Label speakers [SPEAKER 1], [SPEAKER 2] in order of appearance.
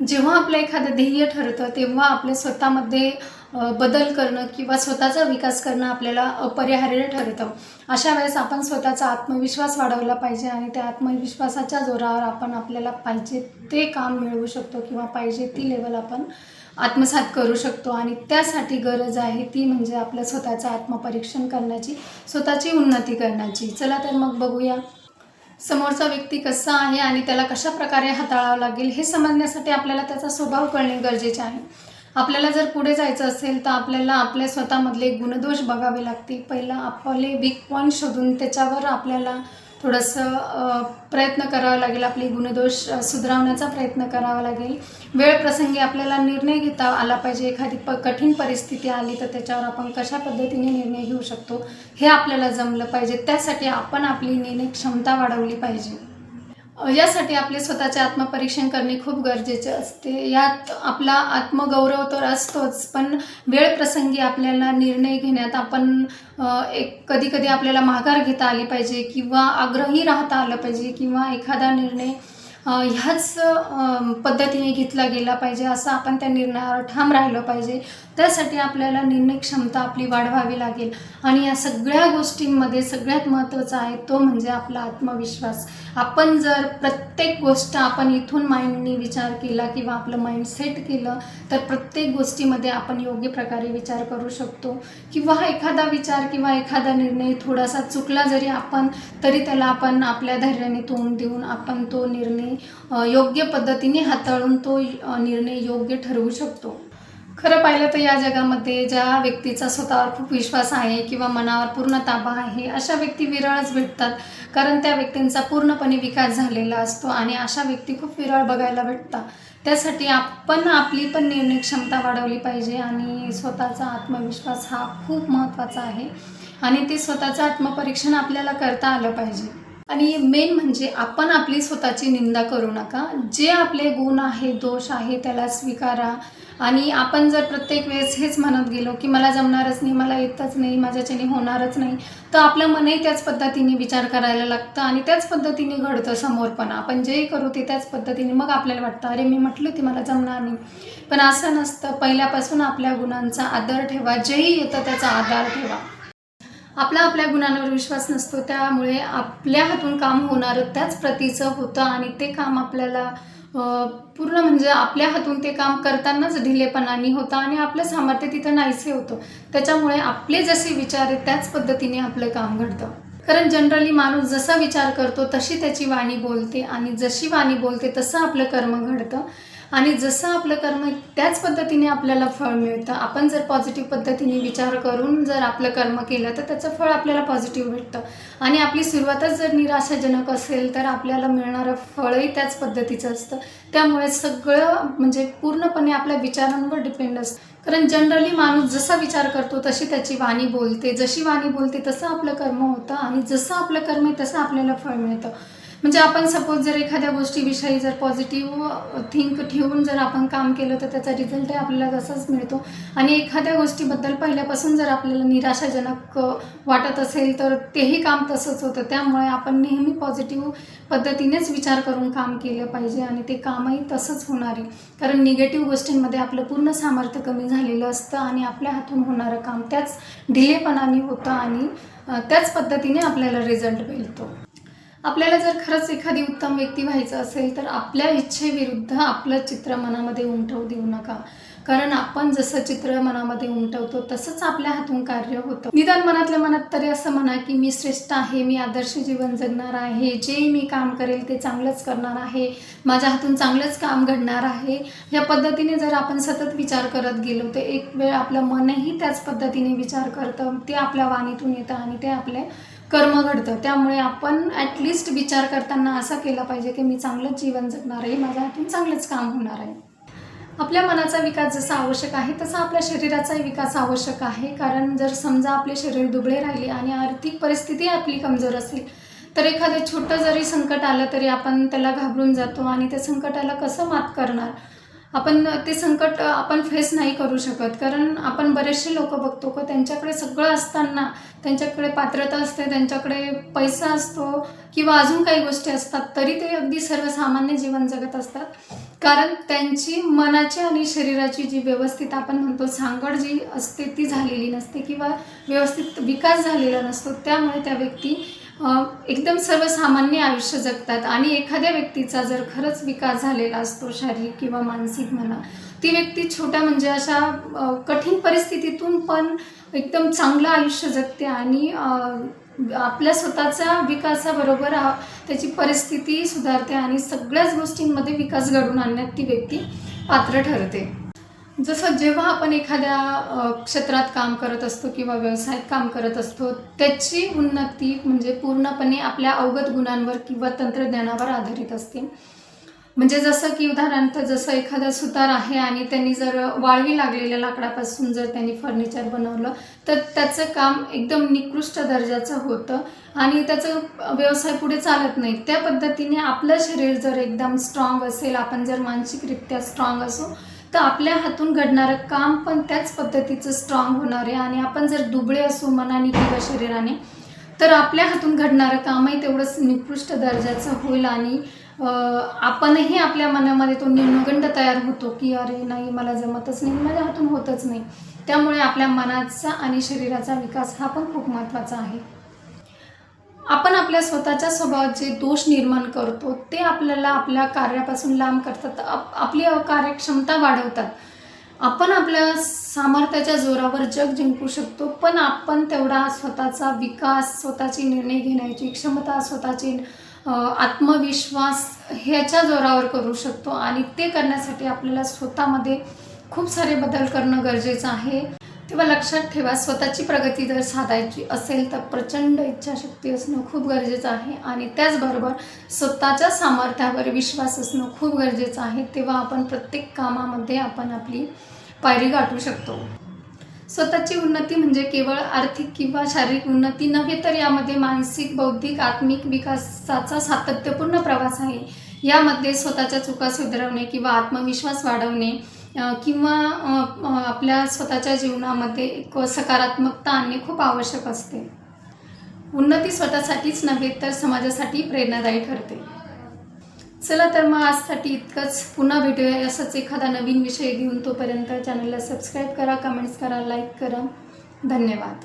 [SPEAKER 1] जेव्हा आपलं एखादं ध्येय ठरतं तेव्हा आपल्या स्वतःमध्ये बदल करणं किंवा स्वतःचा विकास करणं आपल्याला अपरिहार्य ठरतं. अशा वेळेस आपण स्वतःचा आत्मविश्वास वाढवला पाहिजे आणि त्या आत्मविश्वासाच्या जोरावर आपण आपल्याला पाहिजे ते काम मिळवू शकतो किंवा पाहिजे ती लेवल आपण आत्मसात करू शकतो. आणि त्यासाठी गरज आहे ती म्हणजे आपलं स्वतःचं आत्मपरीक्षण करण्याची स्वतःची उन्नती करण्याची. चला तर मग बघूया. समोरचा व्यक्ती कसा आहे आणि त्याला कशा प्रकारे हाताळावं लागेल हे समजण्यासाठी आपल्याला त्याचा स्वभाव कळणे गरजेचे आहे. आपल्याला जर पुढे जायचं असेल तर आपल्याला आपल्या स्वतःमधले गुणदोष बघावे लागतील. पहिला आपले वीक पॉईंट शोधून त्याच्यावर आपल्याला थोडंसं प्रयत्न करावा लागेल. आपले गुणदोष सुधारवण्याचा प्रयत्न करावा लागेल. वेळ प्रसंगी आपल्याला निर्णय घेता आला पाहिजे. एखादी प कठीण परिस्थिती आली तर त्याच्यावर आपण कशा पद्धतीने निर्णय घेऊ शकतो हे आपल्याला जमलं पाहिजे. त्यासाठी आपण आपली निर्णय क्षमता वाढवली पाहिजे. यासाठी आपले स्वतःचे आत्मपरीक्षण करणे खूप गरजेचे असते. यात आपला आत्मगौरव तर असतोच पण वेळ प्रसंगी आपल्याला निर्णय घेण्यात आपण एक कधी कधी आपल्याला माघार घेता आली पाहिजे किंवा आग्रही राहता आलं पाहिजे किंवा एखादा निर्णय ह्याच पद्धतीने घेतला गेला पाहिजे असं आपण त्या निर्णयावर ठाम राहिलं पाहिजे. त्यासाठी आपल्याला निर्णय क्षमता आपली वाढवावी लागेल. आणि या सगळ्या गोष्टींमध्ये सगळ्यात महत्त्वाचा आहे तो म्हणजे आपला आत्मविश्वास. आपण जर प्रत्येक गोष्ट आपण इथून माइंडनी विचार केला किंवा आपलं माइंड सेट केलं तर प्रत्येक गोष्टीमध्ये आपण योग्य प्रकारे विचार करू शकतो. किंवा एखादा विचार किंवा एखादा निर्णय थोडासा चुकला जरी आपण तरी त्याला आपण आपल्या धैर्याने तोंड देऊन आपण तो निर्णय योग्य पद्धतीने हाताळून तो निर्णय योग्य ठरवू शकतो. खरं पाहिलं तर या जगामध्ये ज्या व्यक्तीचा स्वतःवर खूप विश्वास आहे किंवा मनावर पूर्ण ताबा आहे अशा व्यक्ती विरळच भेटतात. कारण त्या व्यक्तींचा पूर्णपणे विकास झालेला असतो आणि अशा व्यक्ती खूप विरळ बघायला भेटतात. त्यासाठी आपण आपली पण निर्णय क्षमता वाढवली पाहिजे आणि स्वतःचा आत्मविश्वास हा खूप महत्त्वाचा आहे. आणि ते स्वतःचं आत्मपरीक्षण आपल्याला करता आलं पाहिजे. आणि मेन म्हणजे आपण आपली स्वतःची निंदा करू नका. जे आपले गुण आहे दोष आहे त्याला स्वीकारा. आणि आपण जर प्रत्येक वेळेस हेच म्हणत गेलो की मला जमणारच नाही मला येतच नाही माझ्याच्याने होणारच नाही तर आपलं मनही त्याच पद्धतीने विचार करायला लागतं आणि त्याच पद्धतीने घडतं समोर पण आपण जे करू ते त्याच पद्धतीने मग आपल्याला वाटतं अरे मी म्हटलं होती मला जमणार नाही. पण असं नसतं. पहिल्यापासून आपल्या गुणांचा आदर ठेवा. जेही येतं त्याचा आधार ठेवा. आपला आपल्या गुणांवर विश्वास नसतो त्यामुळे आपल्या हातून काम होणारं त्याच प्रतीचं होतं आणि ते काम आपल्याला पूर्ण म्हणजे आपल्या हातून ते काम करतानाच ढिलेपणाने होतं आणि आपलं सामर्थ्य तिथं नाहीसे होतं. त्याच्यामुळे आपले जसे विचार आहेत त्याच पद्धतीने आपलं काम घडतं. कारण जनरली माणूस जसा विचार करतो तशी त्याची वाणी बोलते आणि जशी वाणी बोलते तसं आपलं कर्म घडतं. आणि जसं आपलं कर्म आहे, त्याच पद्धतीने आपल्याला फळ मिळतं. आपण जर पॉझिटिव्ह पद्धतीने विचार करून जर आपलं कर्म केलं तर त्याचं फळ आपल्याला पॉझिटिव्ह भेटतं. आणि आपली सुरुवातच जर निराशाजनक असेल तर आपल्याला मिळणारं फळही त्याच पद्धतीचं असतं. त्यामुळे सगळं म्हणजे पूर्णपणे आपल्या विचारांवर डिपेंड असतं. कारण जनरली माणूस जसा विचार करतो तशी त्याची वाणी बोलते. जशी वाणी बोलते तसं आपलं कर्म होतं. आणि जसं आपलं कर्म आहे तसं आपल्याला फळ मिळतं. म्हणजे आपण सपोज जर एखाद्या गोष्टीविषयी जर पॉझिटिव्ह थिंक ठेवून जर आपण काम केलं तर त्याचा रिझल्टही आपल्याला तसाच मिळतो. आणि एखाद्या गोष्टीबद्दल पहिल्यापासून जर आपल्याला निराशाजनक वाटत असेल तर तेही काम तसंच होतं. त्यामुळे आपण नेहमी पॉझिटिव्ह पद्धतीनेच विचार करून काम केलं पाहिजे आणि ते कामही तसंच होणार आहे. कारण निगेटिव्ह गोष्टींमध्ये आपलं पूर्ण सामर्थ्य कमी झालेलं असतं आणि आपल्या हातून होणारं काम त्याच ढिलेपणाने होतं आणि त्याच पद्धतीने आपल्याला रिझल्ट मिळतो. आपल्याला जर खरंच एखादी उत्तम व्यक्ती व्हायचं असेल तर आपल्या इच्छेविरुद्ध आपलं चित्र मनामध्ये उमटवू देऊ नका. कारण आपण जसं चित्र मनामध्ये उमटवतो तसंच आपल्या हातून कार्य होतं. निदान मनातल्या मनात तरी असं म्हणा की मी श्रेष्ठ आहे मी आदर्श जीवन जगणार आहे जे मी काम करेल ते चांगलंच करणार आहे माझ्या हातून चांगलंच काम घडणार आहे. या पद्धतीने जर आपण सतत विचार करत गेलो तर एक वेळ आपलं मनही त्याच पद्धतीने विचार करतं ते आपल्या वाणीतून येतं आणि ते आपले कर्म घडतं. त्यामुळे आपण ॲटलिस्ट विचार करताना असा केला पाहिजे की मी चांगलंच जीवन जगणार आहे माझ्या हातून चांगलंच काम होणार आहे. आपल्या मनाचा विकास जसा आवश्यक आहे तसा आपल्या शरीराचाही विकास आवश्यक आहे. कारण जर समजा आपले शरीर दुबळे राहिले आणि आर्थिक परिस्थिती आपली कमजोर असेल तर एखादं छोटं जरी संकट आलं तरी आपण त्याला घाबरून जातो आणि त्या संकटाला कसं मात करणार? आपण ते संकट आपण फेस नाही करू शकत. कारण आपण बरेचसे लोक बघतो का त्यांच्याकडे सगळं असताना त्यांच्याकडे पात्रता असते त्यांच्याकडे पैसा असतो किंवा अजून काही गोष्टी असतात तरी ते अगदी सर्वसामान्य जीवन जगत असतात. कारण त्यांची मनाची आणि शरीराची जी व्यवस्थित आपण म्हणतो सांगड जी असते ती झालेली नसते किंवा व्यवस्थित विकास झालेला नसतो त्यामुळे त्या व्यक्ती एकदम सर्वसामान्य आयुष्य जगतात आणि एखाद्या व्यक्तीचा जर खरंच विकास झालेला असतो शारीरिक किंवा मानसिक म्हणा ती व्यक्ती छोट्या म्हणजे अशा कठीण परिस्थितीतून पण एकदम चांगलं आयुष्य जगते आणि आपल्या स्वतःचा विकासाबरोबर त्याची परिस्थिती सुधारते आणि सगळ्याच गोष्टींमध्ये विकास घडवून आणण्यात ती व्यक्ती पात्र ठरते. जसं जेव्हा आपण एखाद्या क्षेत्रात काम करत असतो किंवा व्यवसायात काम करत असतो त्याची उन्नती म्हणजे पूर्णपणे आपल्या अवगत गुणांवर किंवा तंत्रज्ञानावर आधारित असते. म्हणजे जसं की उदाहरणार्थ जसं एखादा सुतार आहे आणि त्यांनी जर वाळवी लागलेल्या लाकडापासून जर त्यांनी फर्निचर बनवलं तर त्याचं काम एकदम निकृष्ट दर्जाचं होतं आणि त्याचं व्यवसाय पुढे चालत नाही. त्या पद्धतीने आपलं शरीर जर एकदम स्ट्रॉंग असेल आपण जर मानसिकरित्या स्ट्रॉंग असू तर आपल्या हातून घडणारं काम पण त्याच पद्धतीचं स्ट्रॉंग होणार आहे. आणि आपण जर दुबळे असू मनाने किंवा शरीराने तर आपल्या हातून घडणारं कामही तेवढंच निकृष्ट दर्जाचं होईल. आणि आपणही आपल्या मनामध्ये तो निम्नगंड तयार होतो की अरे नाही मला जमतच नाही माझ्या हातून होतच नाही. त्यामुळे आपल्या मनाचा आणि शरीराचा विकास हा पण खूप महत्त्वाचा आहे. आपण आपल्या स्वतःच्या स्वभावात जे दोष निर्माण करतो ते आपल्याला आपल्या कार्यापासून लांब करतात. आप आपली कार्यक्षमता वाढवतात. आपण आपल्या सामर्थ्याच्या जोरावर जग जिंकू शकतो पण आपण तेवढा स्वतःचा विकास स्वतःची निर्णय घेण्याची क्षमता स्वतःची आत्मविश्वास ह्याच्या जोरावर करू शकतो. आणि ते करण्यासाठी आपल्याला स्वतःमध्ये खूप सारे बदल करणं गरजेचं आहे. तेव्हा लक्षात ठेवा स्वतःची प्रगती जर साधायची असेल तर प्रचंड इच्छाशक्ती असणं खूप गरजेचं आहे आणि त्याचबरोबर स्वतःच्या सामर्थ्यावर विश्वास असणं खूप गरजेचं आहे. तेव्हा आपण प्रत्येक कामामध्ये आपण आपली पायरी गाठू शकतो. स्वतःची उन्नती म्हणजे केवळ आर्थिक किंवा शारीरिक उन्नती नव्हे तर यामध्ये मानसिक बौद्धिक आत्मिक विकासाचा सातत्यपूर्ण प्रवास आहे. यामध्ये स्वतःच्या चुका सुधारवणे किंवा आत्मविश्वास वाढवणे किंवा आपल्या स्वतःच्या जीवनामध्ये एक सकारात्मकता आणणे खूप आवश्यक असते. उन्नती स्वतःसाठीच नव्हे तर समाजासाठी प्रेरणादायी ठरते. चला तर मग आजसाठी इतकंच. पुन्हा भेटूया असंच एखादा नवीन विषय घेऊन. तोपर्यंत चॅनलला सबस्क्राईब करा कमेंट्स करा लाईक करा. धन्यवाद.